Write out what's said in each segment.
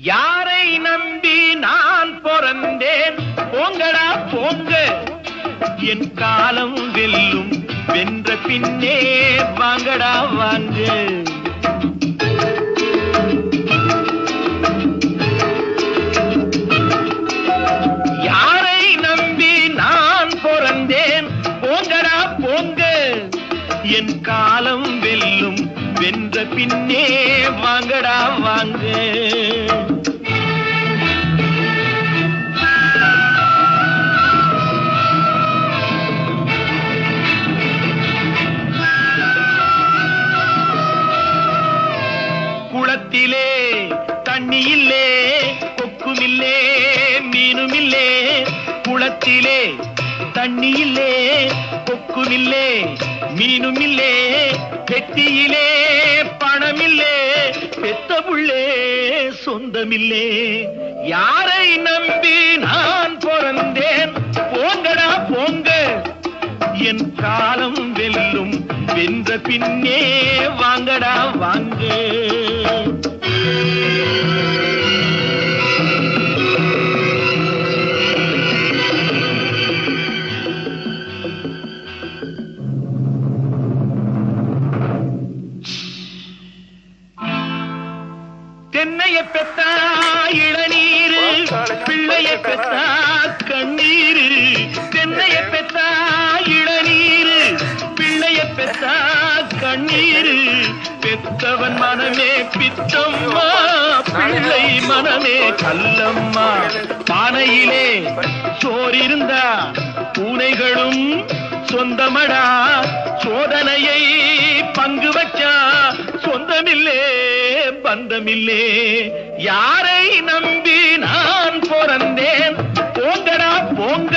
யாரை நம்பி நான் பிறந்தேன்? போங்கடா போங்க. என் காலம் வெல்லும் வென்ற பின்னே வாங்கடா வாங்க. யாரை நம்பி நான் பிறந்தேன்? போங்கடா போங்க. என் காலம் வெல்லும் வென்ற பின்னே வாங்கடா வாங்க. குளத்திலே தண்ணி இல்லே கொக்குமில்லே மீனுமில்லே. குளத்திலே தண்ணி இல்லே கொக்குமில்லே மீனுமில்லே. பெட்டியிலே பணமில்லே பெத்த புள்ளே சொந்தமில்லே. யாரை நம்பி நான் பிறந்தேன்? போங்கடா போங்க. என் காலம் வெல்லும் வென்ற பின்னே வாங்கடா வாங்க. பித்தம்மா பிள்ளை மனமே கல்லம்மா. பானையிலே சோறிருந்தா பூனைகளும் சொந்தமடா. சோதனையை பங்கு வச்சா சொந்தமில்லே பந்தமில்லே. யாரை நம்பி நான் பிறந்தேன்? போங்கடா போங்க.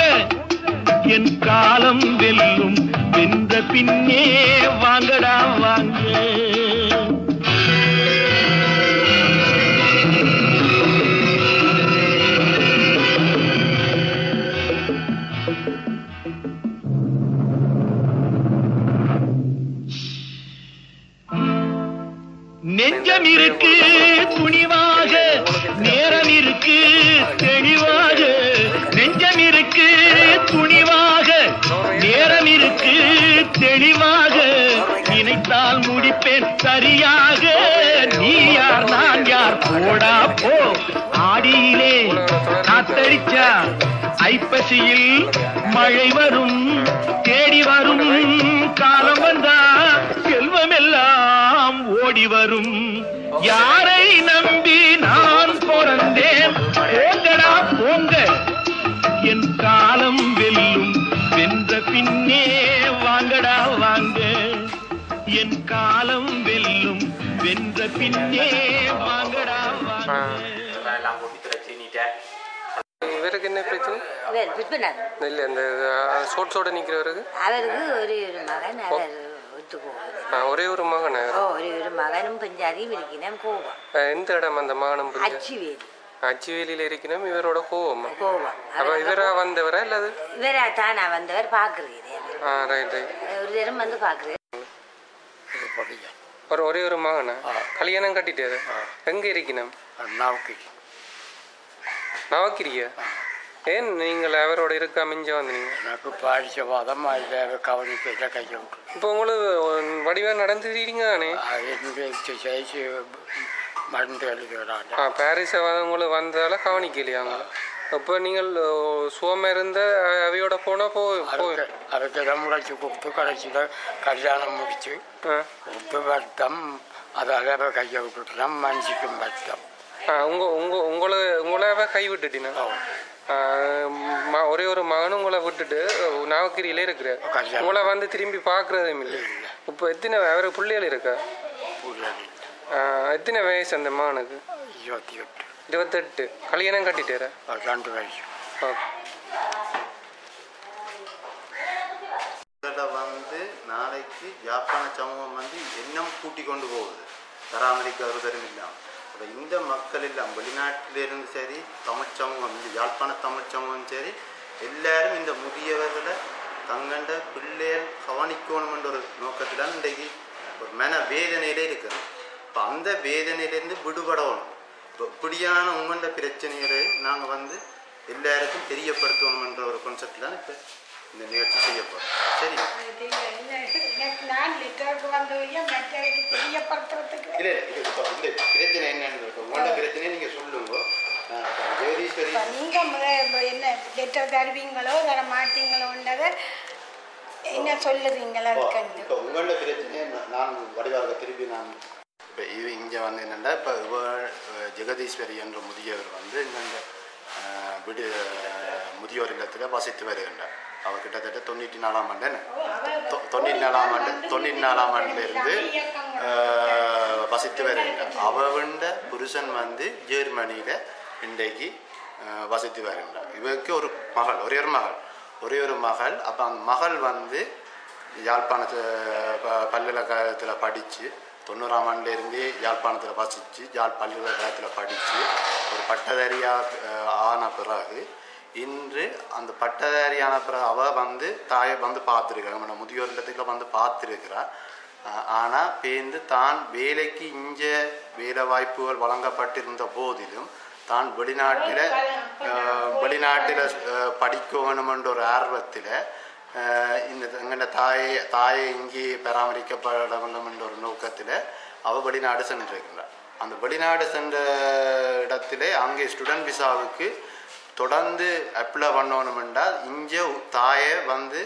என் காலம் வெல்லும் வென்ற பின்னே வாங்கடா. தெளிவாக நினைத்தால் முடிப்பேன் சரியாக. நீ யார் நான் யார்? போடா போ. ஆடியிலே காத்தடிச்சா ஐப்பசியில் மழை வரும் தேடி வரும். காலம் வந்தா செல்வமெல்லாம் ஓடி வரும். யாரை நம்பி நான் பிறந்தேன்? போங்கடா போங்க. என் காலம் வெல்லும் வென்ற பின்னே என் காலம் வெல்லும். வென்ற பின்னே வாங்கடா இவருக்கு என்ன பிரச்சனை இவர் விற்பனர் இல்லை இந்த சோட்ஸோட நிற்கிறவருக்கு அவருக்கு ஒரு ஒரு மகன் அவர் ஒரே ஒரு மகன் ஒரு ஒரு மகனும் பெஞ்சாதியும் இருக்கிறேன் கோவம். எந்த இடம் அந்த மகனும் அச்சுவேலி. அச்சுவேலியில் இருக்கணும் இவரோட கோவம்? கோவம். அப்ப இவரா வந்தவரா இல்லது இவரா தான் வந்தவர் ரைட் ஒரு தரம் வந்து பார்க்குறேன் ஒரு ஒரே ஒரு மகனா? கல்யாணம் கட்டிட்டாரு எங்க இருக்கணும்? நாவுக்கு நவக்கிரியா? ஏன் நீங்கள் அவரோட இருக்க மிஞ்ச வந்தீங்க? எனக்கு பாடிச்ச வாதம் அதில் கவனிப்பில் கையை விட்டு இப்போ உங்களுக்கு வடிவா நடந்துட்டீங்க தானே? மருந்து எழுதுகிறாங்க. பாரிஸ் உங்களுக்கு வந்ததால கவனிக்கலையா அவங்கள இப்போ நீங்கள் சுவமா இருந்த அவையோட போனா போ அதுக்கு முளைச்சி கொடுத்து கடைசியில் கல்யாணம் முடிச்சு. கொடுத்து வருத்தம். அதால கையை விட்டுட்டோம் மனசுக்கும் வருத்தம். உங்க உங்க உங்களை உங்களாவே கை விட்டுட்டீங்க ஒரே ஒரு மகனும் உங்களை விட்டுட்டு நாவக்கிரியில இருக்கிறார். உங்களை வந்து திரும்பி பார்க்கறதும் இல்லை. இப்போ எத்தனை வேற பிள்ளைகள் இருக்கா? எத்தனை வயசு அந்த மகனுக்கு? இருபத்தி எட்டு. இருபத்தெட்டு. கல்யாணம் கட்டிட்டாரா? ரெண்டு வயசு. வந்து நாளைக்கு யாழ்ப்பாண சமூகம் வந்து இன்னும் கூட்டி கொண்டு போகுது. பராமரிக்க ஒருத்தரும் இல்லாமல் அப்போ இந்த மக்கள் எல்லாம் வெளிநாட்டிலிருந்து சரி தமிழ் சமூகம் இந்த யாழ்ப்பாண தமிழ் சமூகம் சரி எல்லாரும் இந்த முதியவர்களை தங்கண்ட பிள்ளைகள் கவனிக்கணுமென்ற ஒரு நோக்கத்தில் இன்றைக்கு ஒரு மன வேதனையில இருக்கிறோம். இப்போ அந்த வேதனையிலேருந்து விடுபடணும். இப்படியான உங்களோட பிரச்சனைகளை நாங்கள் வந்து எல்லாருக்கும் தெரியப்படுத்தணுன்ற ஒரு கான்செப்ட் தான் இப்போ இந்த நிகழ்ச்சி செய்ய போகிறோம் சரி. இல்லை இப்போ இந்த பிரச்சனை என்னன்னு இப்போ உங்களோட பிரச்சனையை நீங்கள் சொல்லுங்க. ஜெகதீஸ்வரி நீங்கள் என்ன லெட்டர் தருவீங்களோ தர மாட்டீங்களோன்றதை என்ன சொல்லுறீங்களா உங்களோட பிரச்சனையை நான் வடிவாக திருப்பி நான் இப்போ இது இங்கே வந்து என்னென்னா இப்போ இவ ஜெகதீஸ்வரி என்ற முதியவர் வந்து இந்த விடு முதியோர் இல்லத்தில் வசித்து வருகின்றார். அவர் கிட்டத்தட்ட தொண்ணூற்றி நாலாம் ஆண்டு தொண்ணூற்றி நாலாம் ஆண்டு தொண்ணூற்றி நாலாம் ஆண்டுலேருந்து வசித்து வருகின்றார். அவண்ட புருஷன் வந்து ஜெர்மனியில் இன்றைக்கு வசித்து வருகின்றார். இவருக்கு ஒரு மகள் ஒரே ஒரு மகள். ஒரே ஒரு மகள். அப்போ அந்த மகள் வந்து யாழ்ப்பாணத்து ப- பல்கலைக்கழகத்தில் படித்து தொண்ணூறாம் ஆண்டுலேருந்தே யாழ்ப்பாணத்தில் வசித்து யாழ் பல்கலைக்கழகத்தில் படித்து ஒரு பட்டதாரியாக ஆன பிறகு இன்று அந்த பட்டதாரியான பிறகு அவள் வந்து தாயை வந்து பார்த்துருக்காங்க நம்ம முதியோர் இல்லத்துக்குள்ள வந்து பார்த்துருக்கிறா ஆனால் பேருந்து தான் வேலைக்கு இங்கே வேலை வாய்ப்புகள் வழங்கப்பட்டிருந்த போதிலும் தான் வெளிநாட்டில் வெளிநாட்டில் படிக்க வேணுமென்ற ஒரு ஆர்வத்தில் இந்த எங்களோட தாயை தாயை இங்கே பராமரிக்கப்பட வேண்டும் என்ற ஒரு நோக்கத்தில் அவள் வெளிநாடு சென்றிருக்கின்றார் அந்த வெளிநாடு சென்ற இடத்திலே அங்கே ஸ்டூடெண்ட் விசாவுக்கு தொடர்ந்து அப்ளை பண்ணணும் என்றால் இங்கே தாயை வந்து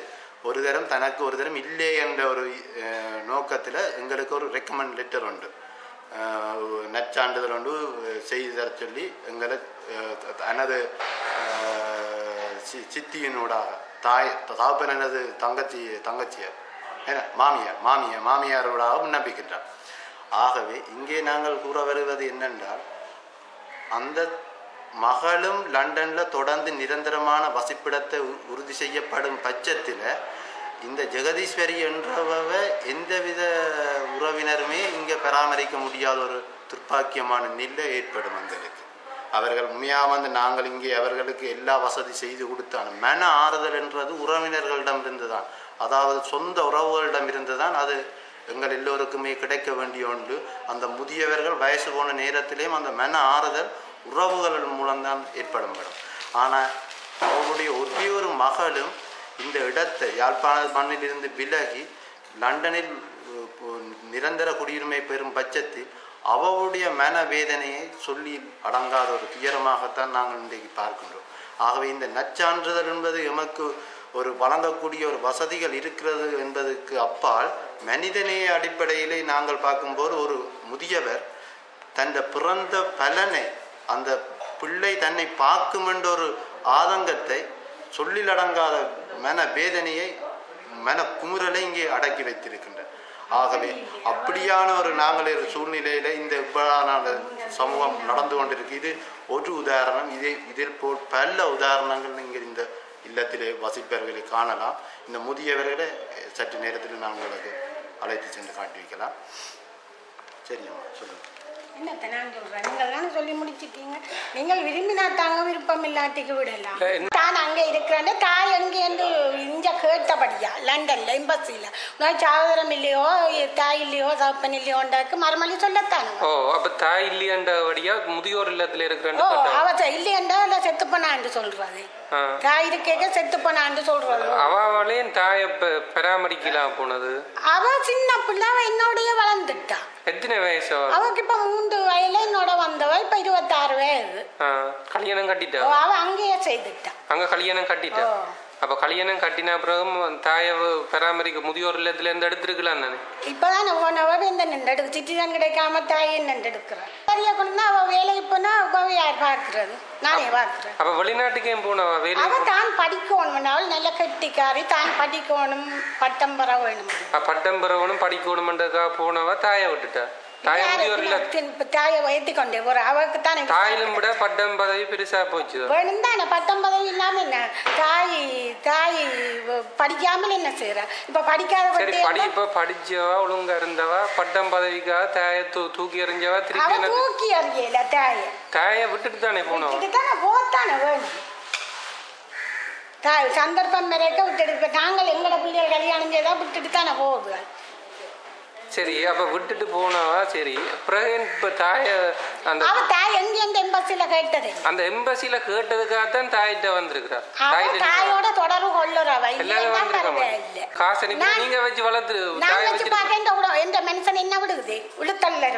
ஒரு தரம் தனக்கு ஒரு தரம் இல்லை என்ற ஒரு நோக்கத்தில் எங்களுக்கு ஒரு ரெக்கமெண்ட் லெட்டர் உண்டு அஹ், நற்சான்றிதழ் ஒன்று செய்து தர சொல்லி எங்களை தனது சி- சித்தியினூடாக தாய் தாப்பன் எனது தங்கச்சி தங்கச்சியார். என்ன மாமியார் மாமியார் மாமியாரோடாக விண்ணப்பிக்கின்றார். ஆகவே இங்கே நாங்கள் கூற வருவது என்னென்றால் அந்த மகளும் லண்டனில் தொடர்ந்து நிரந்தரமான வசிப்பிடத்தை உ- உறுதி செய்யப்படும் பட்சத்தில் இந்த ஜெகதீஸ்வரி என்றவ எந்தவித உறவினருமே இங்கே பராமரிக்க முடியாத ஒரு துர்ப்பாக்கியமான நிலை ஏற்படும் எங்களுக்கு அவர்கள் உண்மையாக வந்து நாங்கள் இங்கே அவர்களுக்கு எல்லா வசதி செய்து கொடுத்தான். மன ஆறுதல் என்றது உறவினர்களிடம் இருந்து தான் அதாவது சொந்த உறவுகளிடம் இருந்து தான் அது எங்கள் எல்லோருக்குமே கிடைக்க வேண்டிய ஒன்று. அந்த முதியவர்கள் வயசு போன நேரத்திலேயும் அந்த மன ஆறுதல் உறவுகள் மூலம்தான் ஏற்படும் மேடம் ஆனால் அவருடைய ஒரே ஒரு மகளும் இந்த இடத்தை யாழ்ப்பாண மண்ணிலிருந்து விலகி லண்டனில் நிரந்தர குடியுரிமை பெறும் பட்சத்தில் அவருடைய மனவேதனையை சொல்லி அடங்காத ஒரு துயரமாகத்தான் நாங்கள் இன்றைக்கு பார்க்கின்றோம். ஆகவே இந்த நச்சான்றிதழ் என்பது எமக்கு ஒரு வழங்கக்கூடிய ஒரு வசதிகள் இருக்கிறது என்பதற்கு அப்பால் மனிதநேய அடிப்படையிலே நாங்கள் பார்க்கும்போது ஒரு முதியவர் தந்த பிறந்த பலனை அந்த பிள்ளை தன்னை பார்க்கும் என்ற ஒரு ஆதங்கத்தை சொல்லிலடங்காத மன வேதனையை மன குமுறலை இங்கே அடக்கி வைத்திருக்கின்ற ஆகவே அப்படியான ஒரு நாங்கள் ஒரு சூழ்நிலையில இந்த இவ்வாறான சமூகம் நடந்து கொண்டிருக்கு. இது ஒரு உதாரணம். இதே இதில் போல் பல உதாரணங்கள் நீங்கள் இந்த இல்லத்திலே வசிப்பவர்களை காணலாம். இந்த முதியவர்களை சற்று நேரத்தில் நான் உங்களுக்கு அழைத்து சென்று காட்டி வைக்கலாம் சரிம்மா சொல்லுங்கள் என்னத்தை நான் சொல்றேன் நீங்கள் தானே சொல்லி முடிச்சிட்டீங்க நீங்கள் விரும்பினா தாங்க விருப்பம் இல்லாட்டிக்கு விடலாம். தான் அங்கே இருக்கிறேன் தாய் எங்கே என்று இங்க கேட்டபடியா லண்டன்ல எம்பசியில் நான் சகோதரம் இல்லையோ தாய் இல்லையோ தகப்பன் இல்லையோண்டாக்கு மறுமொழி சொல்லத்தானே ஓ அப்ப தாய் இல்லையண்டபடியா முதியோர் இல்லத்துல ஓ இருக்கிறேன்னு அவ இல்லையண்டா இல்லை செத்து போனான்னு சொல்றது? ஆ. தாய் இருக்கேக்க செத்து போனான்னு சொல்றது? அவாவாலே தாயை பராமரிக்கலாம் போனது? அவ சின்ன பிள்ளை அவ என்னோடய வளர்ந்துட்டா. எத்தனை வயசு அவ? அவக்கு இப்ப மூன்று ஆ, கல்யாணம் கட்டிட்டா? அவ அங்கேயே செய்துட்டா. அங்க கல்யாணம் கட்டிட்டா. அப்ப கல்யாணம் கட்டின பிறகு தாயை பராமரிக்க முதியோர் இல்லத்துல இருந்து எடுத்திருக்கலாம் தானே? இப்பதான் போனவ இந்த நின்று சிட்டிதான் கிடைக்காம தாயை நின்று எடுக்கிறேன் பெரிய கொண்டு அவ வேலைக்கு போனா அவ யார் பார்க்கறது நானே பார்க்கிறேன். அப்ப வெளிநாட்டுக்கு போனவா வேலை அவ தான் படிக்கணும் அவள் நல்ல கெட்டிக்காரி தான் படிக்கணும் பட்டம் பெற வேணும். பட்டம் பெறவனும் படிக்கணுமென்றதுக்காக போனவா தாயை விட்டுட்டா? தாயை ஏத்தி கொண்டே போற அவருக்கு தானே தாயிலும் விட பட்டம் பதவி பெருசா போச்சு வேணும் தானே பட்டம் பதவி இல்லாம என்ன? தாய் தாய் படிக்காமல் என்ன செய்யற இப்ப படிக்காத சரி விட்டு படி இப்ப படிச்சவா ஒழுங்கா இருந்தவா பட்டம் பதவிக்காக தாயை தூக்கி எறிஞ்சவா திருப்பி தூக்கி அறியல தாயை. தாயை விட்டுட்டு தானே போத்தானே வேணும். தாய் சந்தர்ப்பம் வரைக்கும் விட்டுட்டு நாங்கள் எங்களோட பிள்ளைகள் கல்யாணம் செய்தா விட்டுட்டு தானே போகுது. சரி அப்ப விட்டுட்டு போனவா? சரி. பிறகு இப்ப தாய அந்த அவ தாய் எங்க இந்த எம்பசியில கேட்டது? அந்த எம்பசில கேட்டதுக்காகத்தான் தாயிட்ட வந்திருக்கிறா. அவ தாயிட்ட தாயோட தொடர்பு கொள்ளுறவ எல்லாரும் வந்திருக்க காசு நீங்க வச்சு வளர்த்து நான் தாய் வச்சு இந்த உட- இந்த மனுஷன் என்ன விடுது? உளுத்தல்ல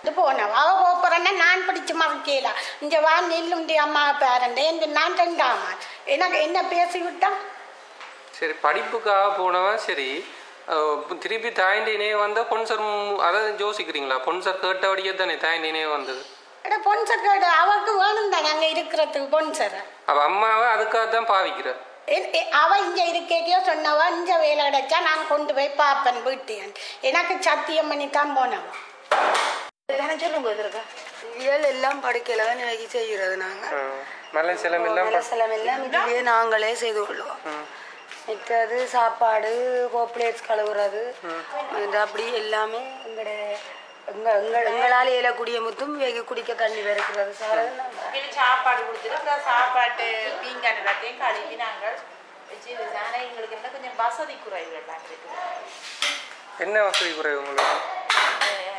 இது போனவ அவ போறேன்னா நான் பிடிச்சு மறக்கல இங்க வா நெல்லுண்டி அம்மா பேரண்ட என்று நான் ரெண்டாமா எனக்கு என்ன பேசி விட்டா சரி படிப்புக்காக போனவன் சரி. திருப்பி தாயின் இணைய வந்தா பொன்சர் அதை யோசிக்கிறீங்களா? பொன்சர் கேட்டபடியே தானே தாயின் இணைய வந்தது? எட பொன்சர் கேடு அவருக்கு வேணும் தானே அங்க இருக்கிறதுக்கு பொன்சர் அவ அம்மாவை அதுக்காக தான் பாவிக்கிற அவ இங்க இருக்கேக்கையோ சொன்னவா இங்க வேலை கிடைச்சா நான் கொண்டு போய் பார்ப்பேன் வீட்டேன் எனக்கு சத்தியம் பண்ணி தான் போனவன் இயல் எல்லாம் படிக்கல நினைக்கி செய்கிறது நாங்கள் மலை செலம் எல்லாம் சிலம் எல்லாம் இதுவே நாங்களே செய்து கொள்வோம் மற்றது சாப்பாடு பிளேட்ஸ் கழுவுறது. அப்படி எல்லாமே எங்களுடைய எங்க எங்கள் எங்களால் இயலக்கூடிய முத்தும் வேக குடிக்க தண்ணி விறக்கிறது. நாங்கள் சாப்பாடு கொடுத்துட்டு சாப்பாட்டு பீங்கான் எல்லாத்தையும் கழுவி நாங்கள் வச்சு ஆனால் எங்களுக்கு என்ன கொஞ்சம் வசதி குறைவுகள் தான் இருக்குது. என்ன வசதி குறைவு உங்களுக்கு?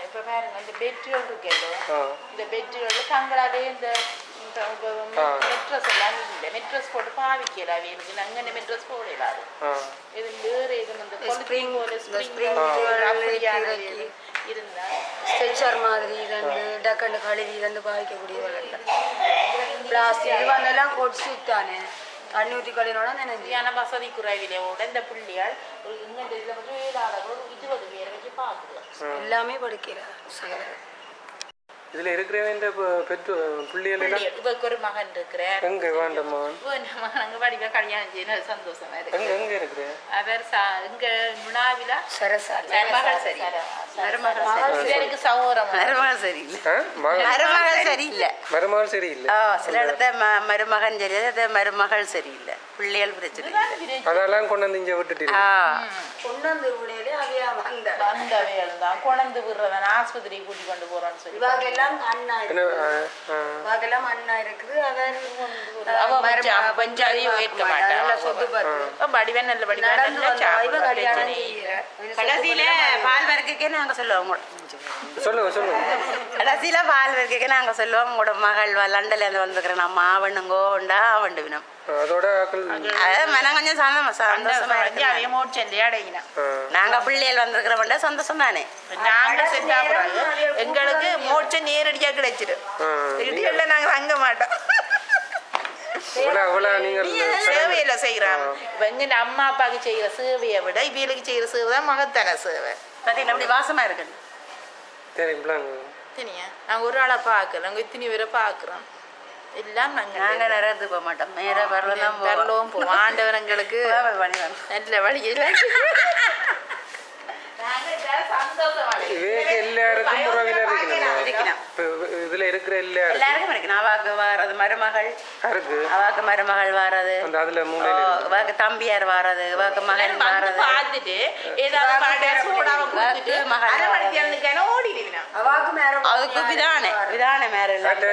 இப்போ பாருங்க இந்த பெட்ரோல் இருக்கேதோ ஆ. இந்த பெட்ரோல் தங்களாவே இந்த ஆ. மெட்ரஸ் எல்லாம் இல்லை மெட்ரஸ் போட்டு பாவிக்கல அவைகளுக்கு நாங்கள் இந்த மெட்ரஸ் போடலாது ஆ இது வேறு இது இந்த Spring, கொளுத்தி போல இந்த ஸ்ப்ரிங் spring அப்படியான இறக்கி. இது இருந்தா ஸ்ட்ரெச்சர் மாதிரி ரெண்டு டக்கண்டு கழுவி ரெண்டு பாய்க்கக்கூடியவர்கள் பிளாஸ்டிக் இது வந்தெல்லாம் கொட்சு தானே தண்ணி ஊற்றி கழுவினோட நினைஞ்சு சரியான வசதி குறைவிலையோட இந்த பிள்ளையால் ஒரு இங்கே இதில் வந்து வேளாளர் ஒரு இருபது பேரை வச்சு பார்க்குறோம் எல்லாமே படிக்கல சகோதரர் இதுல பெ- பெற்று பிள்ளைகள் எல்லாம் இவருக்கு ஒரு மகன் இருக்கிறார். எங்க வேண்டாமா நாங்கள் வடிவா கல்யாணம் செய்யணும். அது சந்தோஷமா இருக்கு. எங்க எங்க இருக்கிற அவர் இங்க முனாவில? சரசால். மருமகள் சரி. சரி. எனக்கு சகோதரம் மருமகள் சரியில்லை. ஆ? மக- மருமகள் சரியில்லை. மருமகள் சரியில்லை. ஓ சில இடத்த மருமகன் சரியில்லை மருமகள் சரியில்லை. பிள்ளைகள் பிரச்சனை அதெல்லாம் கொண்டு வந்து இங்க விட்டுட்டு ஆ. கொண்டு வந்து விடையிலே அவையா வந்த. வந்த தான். குழந்து விடுறவன் ஆஸ்பத்திரி கூட்டி கொண்டு போறோன்னு சொல்லி இவாகெல்லாம் அண்ணா ஆ. இவாகெல்லாம் அண்ணா இருக்குது. அவர் அவ பஞ்சா- பஞ்சாதியை உயர்த்த மாட்டா. நல்ல சொத்து பார்த்து வடிவன் நல்ல வடிவன் கடைசியில பால் வர்க்கக்கே நாங்க சொல்லுவோம். சொல்லுங்க சொல்லுங்க கடைசியில பால் வர்க்கக்கே நாங்க சொல்லுவோம் உங்களோட மகள் லண்டன்ல இருந்து வந்துக்கிறேன் நம்ம ஆவணுங்கோ உண்டா ஆவண்டு வினம் அதோட மனம் கொஞ்சம் சந்தோஷமா சந்தோஷமா ஆ. நாங்க பிள்ளைகள் வந்திருக்கிறோம்டா சந்தோஷம் தானே நாங்க செஞ்சா எங்களுக்கு மோட்சம் நேரடியா கிடைச்சிடும். இறுதியில் நாங்க தங்க மாட்டோம். சேவையில செய்யறாங்க இப்ப எங்க அம்மா அப்பாவுக்கு செய்யற சேவையை விட இவங்களுக்கு செய்யற சேவை தான் மகத்தான சேவை. அப்படி வாசமா இருக்கு. தெரியுங்களா சரியா நாங்க ஒரு ஆளை பார்க்கல. நாங்க இத்தனை பேரை பார்க்குறோம். எல்லாம் நாங்க நாங்க நிறைய போக மாட்டோம். நேர வரலாம் வரலவும் போவோம். ஆண்டவர் எங்களுக்கு நல்ல வழியில் எல்லாருக்கும் உறவினர் இருக்கணும். இருக்கணும். இதுல இருக்கிற எல்லாருக்கும். எல்லாருக்கும் இருக்கு அவாக்கு வாரது மருமகள். அவாக்கு மருமகள் வாரது. அந்த அதுல இருக்கு. தம்பியார் வாரது அவாக்கு மகன் வந்து வாரது. பார்த்துட்டு ஏதாவது பாட்டா அதுக்கு விதானே விதானே அட்ட.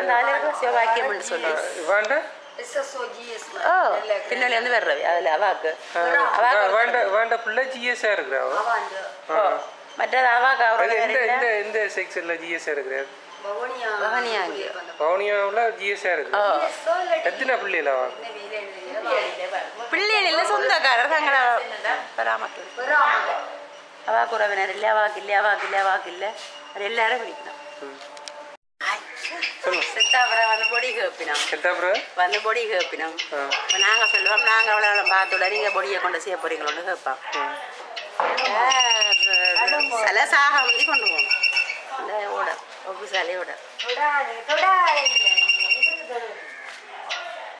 அந்த ஆளுக்கு சிவபாக்கியம் சொல்லி வேண்ட எஸ்எஸ்ஓஜிஎஸ் ஓ பின்னாடி வந்து வர்றவி அதுல அவாக்கு வேண்ட பிள்ளை ஜிஎஸ்ஆ இருக்கிறாவோ மற்றது அவாக்கு வேற எந்த எந்த செக்ஷன்ல ஜிஎஸ்ஆ இருக்கிறார். பவுனியாவில் ஜிஎஸ்ஆ இருக்கு எத்தனை பிள்ளைகள் அவன் பிள்ளைகள் இல்ல சொந்தக்காரர் தங்களை பராமரிக்க அவாக்கு உறவினர் இல்லை அவாக்கு இல்லை அவாக்கு இல்லை அவாக்கு இல்லை அது எல்லாரும் பிடிக்கணும் செத்தா அப்புறம் வந்து பொடி கேப்பினோம் எத்தாப்புறம் வந்து பொடி கேப்பினோம் அப்ப நாங்க சொல்லுவோம் நாங்க அவ்வளோ பார்த்துட நீங்க பொடியை கொண்டு செய்ய போறீங்களோன்னு கேட்போம் சில சாக வந்து கொண்டு போகணும் இந்த ஓட ஒப்பு சாலையோட